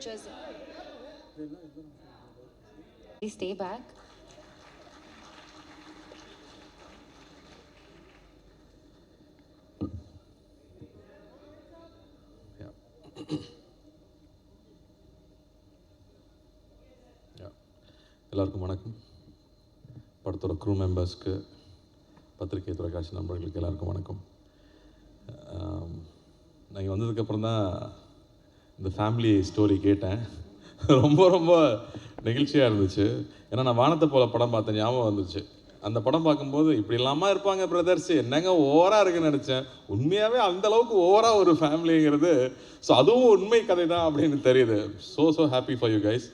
pictures. Please stay back. Yeah. Yeah. எல்லாருக்கும் வணக்கம் படத்தோட க்ரூ மெம்பர்ஸ்க்கு பத்திரிகை தொலைக்காட்சி நண்பர்களுக்கு எல்லாருக்கும் வணக்கம் um, நாங்கள் வந்ததுக்கப்புறம் தான் இந்த ஃபேமிலி ஸ்டோரி கேட்டேன். ரொம்ப ரொம்ப நெகிழ்ச்சியாக இருந்துச்சு. ஏன்னா நான் வானத்தை போல படம் பார்த்த ஞாபகம் வந்துச்சு. அந்த படம் பார்க்கும்போது இப்படி இல்லாமல் இருப்பாங்க பிரதர்ஸ் என்னங்க ஓவராக இருக்குன்னு நினச்சேன். உண்மையாகவே அந்த அளவுக்கு ஓவராக ஒரு ஃபேமிலிங்கிறது ஸோ அதுவும் உண்மை கதை தான் அப்படின்னு தெரியுது. So so happy for you guys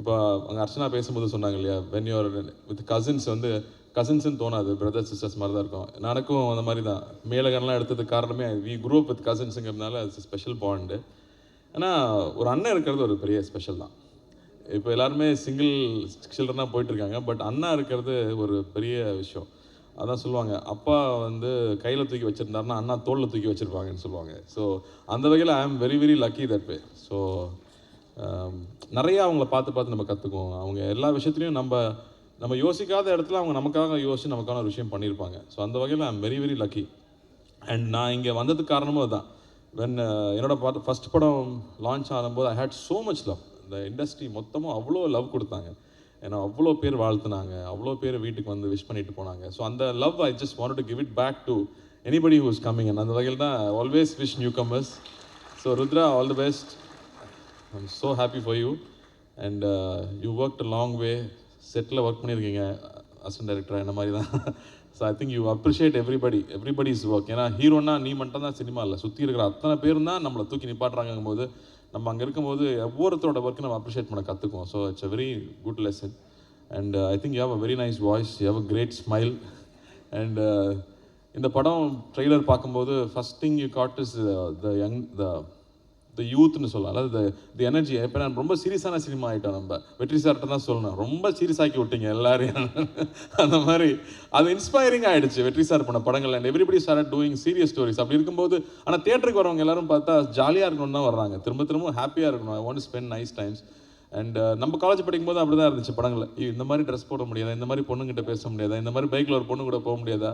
இப்போ அங்கே அர்ச்சனா பேசும்போது சொன்னாங்க இல்லையா வென் யூர் வித் கசின்ஸ் வந்து கசின்ஸ்னு தோணாது. பிரதர்ஸ் சிஸ்டர்ஸ் மாதிரி தான் இருக்கும். எனக்கும் அந்த மாதிரி தான். மேலகன்லாம் எடுத்ததுக்கு காரணமே வி குரூப் வித் கசின்ஸுங்கிறதுனால அது ஸ்பெஷல் பாண்டு ஆனால் ஒரு அண்ணன் இருக்கிறது ஒரு பெரிய ஸ்பெஷல் தான். இப்போ எல்லாருமே சிங்கிள் சில்ட்ரனாக போயிட்டுருக்காங்க பட் அண்ணா இருக்கிறது ஒரு பெரிய விஷயம். அதான் சொல்லுவாங்க அப்பா வந்து கையில் தூக்கி வச்சுருந்தாருன்னா அண்ணா தோளில் தூக்கி வச்சுருப்பாங்கன்னு சொல்லுவாங்க. ஸோ அந்த வகையில் I am very very lucky that pay so நிறையா அவங்கள பார்த்து பார்த்து நம்ம கற்றுக்குவோம் அவங்க எல்லா விஷயத்துலையும் நம்ம நம்ம யோசிக்காத இடத்துல அவங்க நமக்காக யோசிச்சு நமக்கான ஒரு விஷயம் பண்ணியிருப்பாங்க. ஸோ அந்த வகையில் I am very very lucky and நான் இங்கே வந்ததுக்கு காரணமும் அதுதான். வென் uh, என்னோட பார்த்து ஃபஸ்ட் படம் லான்ச் ஆகும்போது I had so much love இந்த இண்டஸ்ட்ரி மொத்தமும் அவ்வளோ லவ் கொடுத்தாங்க. ஏன்னா அவ்வளோ பேர் வாழ்த்துனாங்க. அவ்வளோ பேர் வீட்டுக்கு வந்து விஷ் பண்ணிட்டு போனாங்க. ஸோ அந்த love I just want to give it back to anybody who is coming அந்த வகையில் தான் always wish new comers so Rudra all the best I'm so happy for you and you work long way settle work பண்ணியிருக்கீங்க. As an director இந்த மாதிரி தான் so I think you appreciate everybody everybody's work ஏன்னா ஹீரோனா நீ மட்டும் தான் cinema இல்லை. சுற்றி இருக்கிற அத்தனை பேர் தான் நம்மளை தூக்கி நிப்பாட்டுறாங்கும் போது நம்ம அங்கே இருக்கும்போது ஒவ்வொருத்தரோட ஒர்க்கு நம்ம அப்ரிஷியேட் பண்ண கற்றுக்குவோம் so it's a very good lesson and I think you have a very nice voice you have a great smile and இந்த படம் ட்ரெய்லர் பார்க்கும்போது first thing you got is the young the the யூத்னு சொல்லலாம். அதாவது தி energy இப்போ நான் ரொம்ப சீரியஸான cinema ஆகிட்டோம் நம்ம. வெற்றி சார்கிட்ட தான் சொல்லணும். ரொம்ப சீரியஸ் ஆக்கி விட்டீங்க எல்லாரையும். அந்த மாதிரி. அது இன்ஸ்பைரிங் ஆகிடுச்சு வெற்றி சார் பண்ண படங்கள் and everybody sir doing serious stories அப்படி இருக்கும்போது ஆனால் தேட்டருக்கு வரவங்க எல்லாரும் பார்த்தா ஜாலியாக இருக்கணும்னு தான் வர்றாங்க. திரும்ப திரும்ப ஹாப்பியாக இருக்கணும். I want spend nice times and நம்ம காலேஜ் படிக்கும்போது அப்படி தான் இருந்துச்சு படங்கள். இந்த மாதிரி ட்ரெஸ் போட முடியாதா? இந்த மாதிரி பொண்ணுங்கிட்ட பேச முடியாதா? இந்த மாதிரி பைக்கில் ஒரு பொண்ணு கூட போக முடியாதா?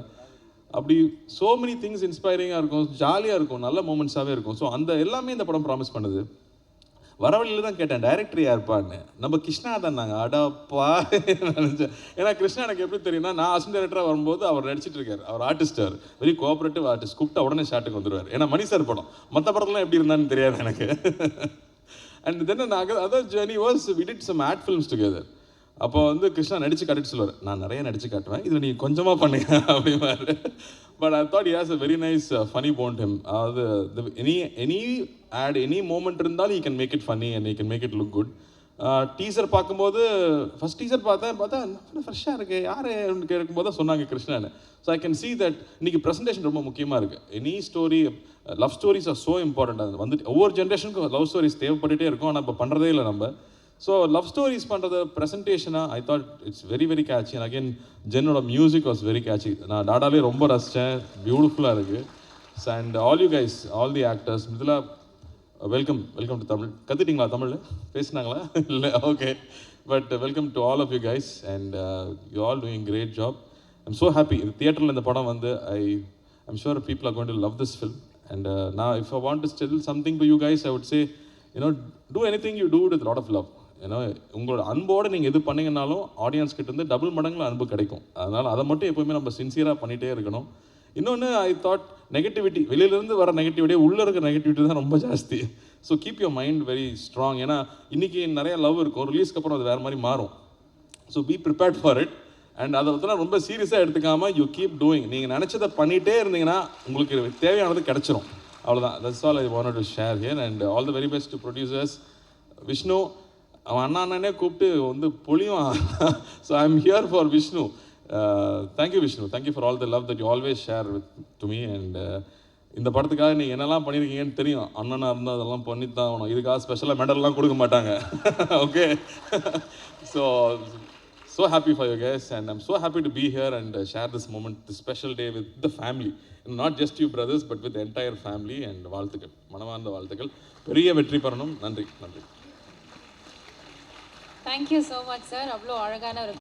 அப்படி ஸோ மெனி திங்ஸ் இன்ஸ்பைரிங்காக இருக்கும் ஜாலியாக இருக்கும் நல்ல மூமெண்ட்ஸாகவே இருக்கும். ஸோ அந்த எல்லாமே இந்த படம் ப்ராமிஸ் பண்ணுது. வரவழியில் தான் கேட்டேன் டைரக்டர் யாருப்பான்னு. நம்ம கிருஷ்ணா தான் நாங்கள் அடப்பா நினச்சேன். ஏன்னா கிருஷ்ணா எனக்கு எப்படி தெரியும்னா நான் அசன் டேரக்டராக வரும்போது அவர் நடிச்சிட்டு இருக்கார். அவர் ஆர்டிஸ்ட் அவர். வெரி கோஆப்ரேட்டிவ் ஆர்டிஸ்ட் கூப்பிட்டா உடனே ஷாட்டுக்கு வந்துடுவார் ஏன்னா மணி சார் படம். மற்ற படத்துலாம் எப்படி இருந்தான்னு தெரியாது எனக்கு. அண்ட் தென் நாங்கள் other journey was we did some ad films together அப்போ வந்து கிருஷ்ணா நடித்து காட்டிட்டு சொல்லுவார் நான் நிறைய நடித்து காட்டுவேன் இதில் நீங்கள் கொஞ்சமாக பண்ணுங்க அப்படிம்பாரு. But I thought has a very nice funny bond him அதாவது any any ad any moment இருந்தாலும் you can make it funny and you can make it look good teaser பார்க்கும்போது ஃபர்ஸ்ட் டீசர் பார்த்தேன் பார்த்தா ஃப்ரெஷ்ஷாக இருக்குது யார்? கேட்கும்போது தான் சொன்னாங்க கிருஷ்ணான்னு. So I can see that இன்றைக்கி ப்ரெசன்டேஷன் ரொம்ப முக்கியமாக இருக்குது any story love stories are so important அது வந்துட்டு ஒவ்வொரு ஜென்ரேஷனுக்கும் லவ் ஸ்டோரிஸ் தேவைப்பட்டுகிட்டே இருக்கும் ஆனால் இப்போ பண்ணுறதே இல்லை நம்ம. ஸோ லவ் ஸ்டோரிஸ் பண்ணுறது ப்ரெசன்டேஷனாக I thought it's very very catchy and again ஜென்னோட music was very catchy நான் டாடாலே ரொம்ப ரசித்தேன் பியூட்டிஃபுல்லாக இருக்குது and all you guys all the actors இதில் வெல்கம் வெல்கம் டு தமிழ். கற்றுட்டிங்களா தமிழ்? பேசினாங்களா? இல்லை okay but welcome to all of you guys and you all doing great job I'm so happy தியேட்டரில் இந்த படம் வந்து I I'm sure people are going to love this film and நான் if I want to still something to you guys I would say you know do any thing you do with lot of love ஏன்னா உங்களோட அன்போடு நீங்கள் எது பண்ணீங்கன்னாலும் audience கிட்டேருந்து double மடங்கில் அன்பு கிடைக்கும். அதனால் அதை மட்டும் எப்போவுமே நம்ம சின்சியராக பண்ணிகிட்டே இருக்கணும். இன்னொன்று ஐ தாட் நெகட்டிவிட்டி வெளியிலேருந்து வர நெகட்டிவிட்டியே உள்ளே இருக்கிற நெகட்டிவிட்டி தான் ரொம்ப ஜாஸ்தி. So keep your mind very strong ஏன்னா இன்றைக்கி நிறைய லவ் இருக்கும். ரிலீஸ்க்கு அப்புறம் அது வேறு மாதிரி மாறும். So be prepared for it and அதை பற்றினா ரொம்ப சீரியஸாக எடுத்துக்காமல் யூ கீப் டூயிங் நீங்கள் நினச்சதை பண்ணிகிட்டே இருந்தீங்கன்னா உங்களுக்கு தேவையானது கிடச்சிரும். அவ்வளோதான் that's all I want to share here and all the very best producers Vishnu அவன் அண்ணா அண்ணனே கூப்பிட்டு வந்து பொழிவான் so I am here for Vishnu thank you Vishnu thank you for all the love that you always share with to me and இந்த படத்துக்காக நீங்கள் என்னெல்லாம் பண்ணியிருக்கீங்கன்னு தெரியும். அண்ணனாக இருந்தால் அதெல்லாம் பண்ணி தான் ஆகணும். இதுக்காக ஸ்பெஷலாக மெடல்லாம் கொடுக்க மாட்டாங்க. Okay so so happy for you guys and I'm so happy to be here and share this moment the special day with the family not just you brothers but with entire family and வாழ்த்துக்கள். மனமார்ந்த வாழ்த்துக்கள். பெரிய வெற்றி பெறணும். நன்றி. நன்றி. Thank you so much sir அவ்வளோ அழகான ஒரு